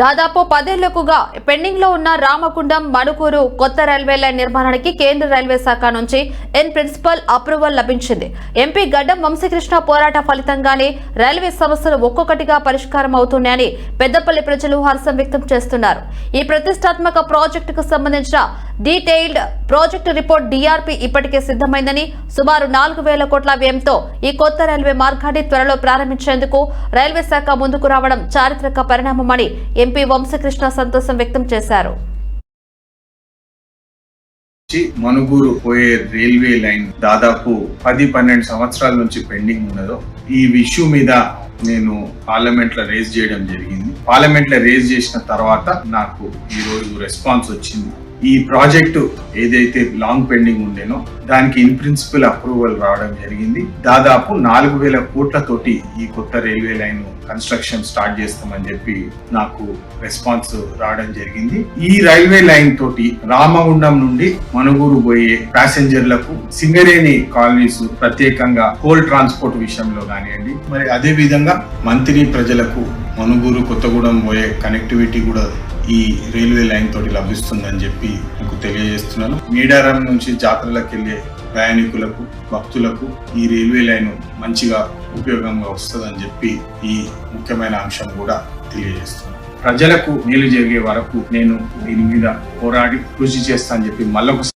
దాదాపు పదేళ్ళకుగా పెండింగ్లో ఉన్న రామకుండం మణుకూరు కొత్త రైల్వే లైన్ నిర్మాణానికి కేంద్ర రైల్వే శాఖ నుంచి ఎన్ ప్రిన్సిపల్ అప్రూవల్ లభించింది. ఎంపీ గడ్డం వంశీకృష్ణ పోరాట ఫలితంగానే రైల్వే సమస్యలు ఒక్కొక్కటిగా పరిష్కారం అవుతున్నాయని పెద్దపల్లి ప్రజలు హర్షం వ్యక్తం చేస్తున్నారు. ఈ ప్రతిష్టాత్మక ప్రాజెక్టుకు సంబంధించిన డీటెయిల్డ్ ప్రాజెక్టు రిపోర్ట్ డిఆర్పి ఇప్పటికే సిద్ధమైందని సుమారు నాలుగు వేల కోట్ల వ్యయంతో ఈ కొత్త రైల్వే మార్గాన్ని త్వరలో ప్రారంభించేందుకు రైల్వే శాఖ ముందుకు రావడం చారిత్రక పరిణామమని ఎంపీ వంశకృష్ణ సంతోషం వ్యక్తం చేశారు. నుంచి మనుగూరు పోయే రైల్వే లైన్ దాదాపు పది పన్నెండు సంవత్సరాల నుంచి పెండింగ్ ఉన్నదో ఈ ఇష్యూ మీద నేను పార్లమెంట్లో రేస్ చేయడం జరిగింది. పార్లమెంట్లో రేజ్ చేసిన తర్వాత నాకు ఈ రోజు రెస్పాన్స్ వచ్చింది. ఈ ప్రాజెక్టు ఏదైతే లాంగ్ పెండింగ్ ఉండేనో దానికి ఇన్ ప్రిన్సిపల్ అప్రూవల్ రావడం జరిగింది. దాదాపు నాలుగు వేల కోట్లతోటి ఈ కొత్త రైల్వే లైన్ కన్స్ట్రక్షన్ స్టార్ట్ చేస్తామని చెప్పి నాకు రెస్పాన్స్ రావడం జరిగింది. ఈ రైల్వే లైన్ తోటి రామగుండం నుండి మనుగూరు పోయే ప్యాసింజర్లకు సింగరేణి కాలనీస్ ప్రత్యేకంగా కోల్ ట్రాన్స్పోర్ట్ విషయంలో కానివ్వండి మరి అదే విధంగా మంత్రి ప్రజలకు మనుగూరు కొత్తగూడెం పోయే కనెక్టివిటీ కూడా ఈ రైల్వే లైన్ తోటి లభిస్తుందని చెప్పి మీకు తెలియజేస్తున్నాను. మీడారం నుంచి జాతరలకు వెళ్ళే ప్రయాణికులకు భక్తులకు ఈ రైల్వే లైన్ మంచిగా ఉపయోగంగా వస్తుందని చెప్పి ఈ ముఖ్యమైన అంశం కూడా తెలియజేస్తున్నాను. ప్రజలకు మేలు జరిగే వరకు నేను దీని మీద పోరాడి కృషి చేస్తానని చెప్పి మళ్ళొకసారి